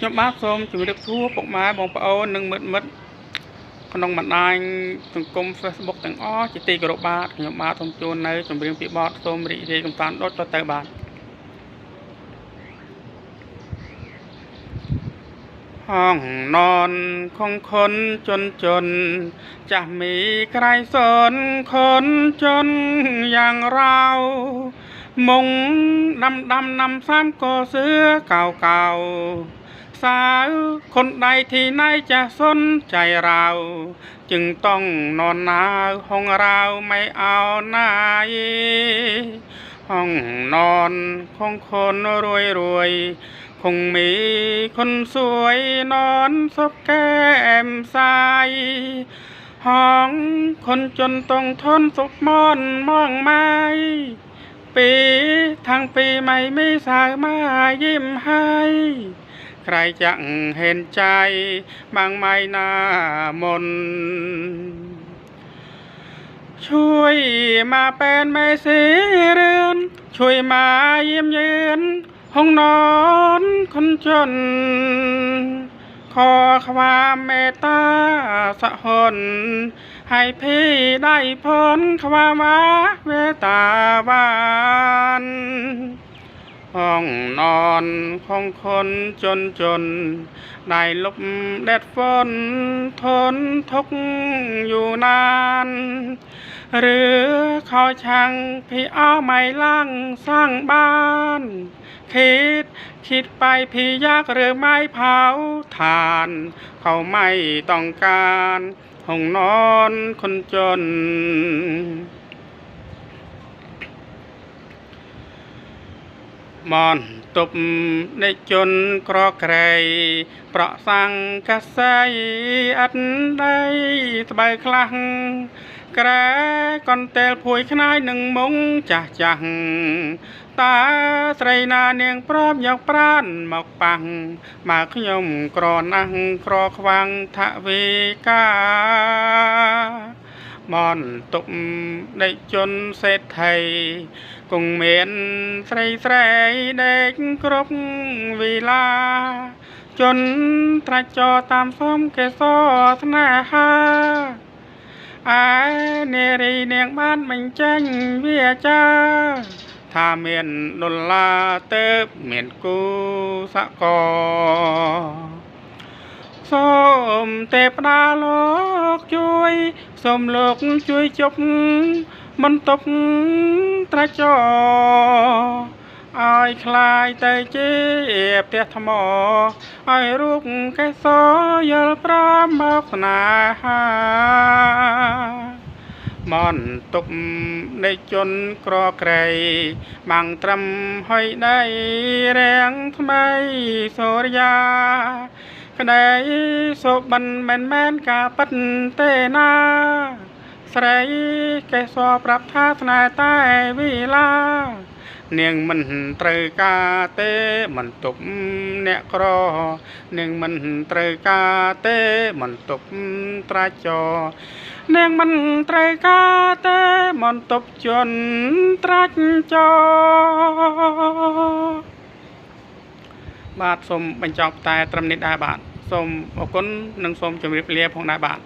ខ្ញុំបាទសូមជម្រាបសួរពុកម៉ែបងប្អូននិងមិត្តមិត្តក្នុងបណ្ដាញសង្គម Facebook ទាំងអស់ជាទីគោរពបាទខ្ញុំបាទសូមជូននៅចម្រៀងពីបទសូមរីករាយកំសាន្តដូចតទៅបាទហងននខងខុនជន់ជន់ចាស់មីក្រៃសនខុនជន់យ៉ាងរាវមុងដាំដាំណាំសាមកោសឿកៅកៅ สาว คนใดที่ไหนจะสนใจเรา จึงต้องนอนหนาวห้องเราไม่เอาไหนห้องนอนของคนรวยรวยๆคงมีคนสวยนอนซบแก้มใสห้องคนจนต้องทนสุกมอนมองไม้ปีทั้งปีไม่มีสาวมายิ้มให้ ใครจะเห็นใจบางไม่น่ามน ช่วยมาเป็นแม่สีเรือนช่วยมาเยี่ยมเยือนห้องนอนคนจน ขอความเมตตาสะหนให้พี่ได้พ้นความว่าเวตาวาน นอนของคนจนจนได้ลบแดดฝนทนทุกอยู่นาน หรือเขาช่างพี่เอาไม้ล่างสร้างบ้าน คิดคิดไปพี่ยากหรือไม้เผาทาน เขาไม่ต้องการห้องนอนคนจน មនតុបនិជនក្រក្រៃប្រសង្កស័យអត់ដៃស្បៅខ្លះក្រែកន្ទែលភួយខ្នាយនឹងមុងចាស់ចាស់តាស្រីណានាងព្រមយកប្រានមកប៉ាំងមកខ្ញុំក្រណាស់ក្រខ្វាំងថវិកា មនទុកដេកជន់សេដ្ឋីគង់មានស្រីស្រីដេកគ្រប់វិឡាជន់ត្រាច់ចរតាមសំកេសរស្នេហាអែនារីនាងបានបញ្ចេញវាចាថាមានដុល្លារទៅមានគូសកល សូមទេពតាលោកជួយសូមលោកជួយជប់បន្ទប់ត្រាច់ចរឲ្យคลายទៅជាផ្ទះថ្មឲ្យរូបកេសរយល់ប្រាមមកស្នេហា មនទុកនៃជន់ក្រក្រៃបាំងត្រឹមហុយដៃរាំងថ្មីសូរិយា ក្តីសុបិនមិនមែនការប៉ិតទេណា ស្រីកេសរប្រាប់ថាស្នេហ៍តែវិឡានាងមិនត្រូវការទេមិនទុកអ្នកក្រនាងមិនត្រូវការទេមិនទុកត្រាច់ចរនាងមិនត្រូវការទេមិនទុកជន់ត្រាច់ចរបាទសូមបញ្ចប់តែត្រឹមនេះដែរបាទ សូមអរគុណនិងសូមជម្រាបលាផងដែរបាទ